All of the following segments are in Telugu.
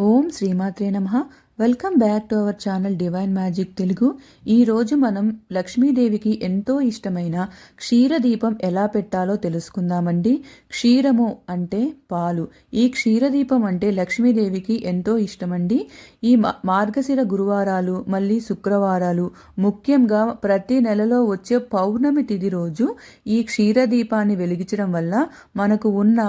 ఓం శ్రీమాత్రే నమ Welcome back to our channel divine magic Telugu. ఈరోజు మనం లక్ష్మీదేవికి ఎంతో ఇష్టమైన క్షీరదీపం ఎలా పెట్టాలో తెలుసుకుందామండి. క్షీరము అంటే పాలు. ఈ క్షీరదీపం అంటే లక్ష్మీదేవికి ఎంతో ఇష్టమండి. ఈ మార్గశిర గురువారాలు మళ్ళీ శుక్రవారాలు ముఖ్యంగా ప్రతి నెలలో వచ్చే పౌర్ణమి తిది రోజు ఈ క్షీరదీపాన్ని వెలిగించడం వల్ల మనకు ఉన్న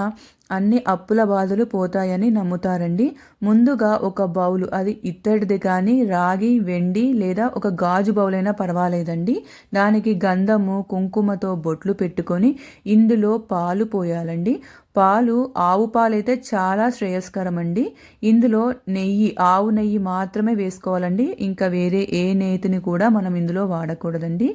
అన్ని అప్పుల బాధలు పోతాయని నమ్ముతారండి. ముందుగా ఒక బౌలు అది ఇత్తడిది కానీ రాగి వెండి లేదా ఒక గాజు బౌలైనా పర్వాలేదండి. దానికి గంధము కుంకుమతో బొట్లు పెట్టుకొని ఇందులో పాలు పోయాలండి. పాలు ఆవు పాలైతే చాలా శ్రేయస్కరం అండి ఇందులో నెయ్యి ఆవు నెయ్యి మాత్రమే వేసుకోవాలండి. ఇంకా వేరే ఏ నేతిని కూడా మనం ఇందులో వాడకూడదండి.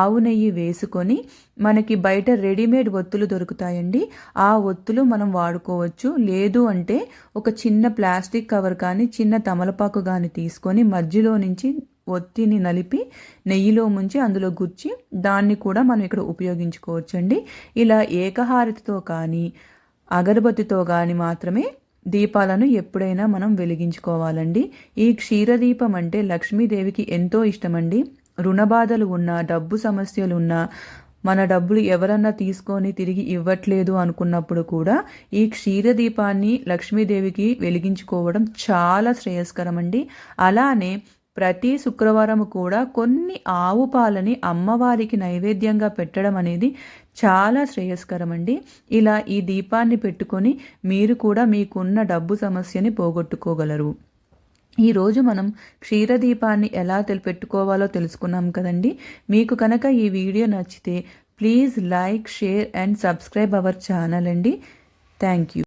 ఆవు నెయ్యి వేసుకొని మనకి బయట రెడీమేడ్ ఒత్తులు దొరుకుతాయండి. ఆ ఒత్తులు మనం వాడుకోవచ్చు. లేదు అంటే ఒక చిన్న ప్లాస్టిక్ కవర్ కానీ చిన్న తమలపాకు కానీ తీసుకొని మధ్యలో నుంచి ఒత్తిని నలిపి నెయ్యిలో ముంచి అందులో గుచ్చి దాన్ని కూడా మనం ఇక్కడ ఉపయోగించుకోవచ్చండి. ఇలా ఏకహారతితో కానీ అగరబత్తితో కానీ మాత్రమే దీపాలను ఎప్పుడైనా మనం వెలిగించుకోవాలండి. ఈ క్షీరదీపం అంటే లక్ష్మీదేవికి ఎంతో ఇష్టమండి. రుణబాధలు ఉన్నా డబ్బు సమస్యలు ఉన్నా మన డబ్బులు ఎవరన్నా తీసుకొని తిరిగి ఇవ్వట్లేదు అనుకున్నప్పుడు కూడా ఈ క్షీరదీపాన్ని లక్ష్మీదేవికి వెలిగించుకోవడం చాలా శ్రేయస్కరం అండి అలానే ప్రతి శుక్రవారం కూడా కొన్ని ఆవు పాలని అమ్మవారికి నైవేద్యంగా పెట్టడం అనేది చాలా శ్రేయస్కరం అండి ఇలా ఈ దీపాన్ని పెట్టుకొని మీరు కూడా మీకున్న డబ్బు సమస్యని పోగొట్టుకోగలరు. ఈరోజు మనం క్షీరదీపాన్ని ఎలా పెట్టుకోవాలో తెలుసుకున్నాం కదండి. మీకు కనుక ఈ వీడియో నచ్చితే please like share and subscribe our channel అండి. Thank you.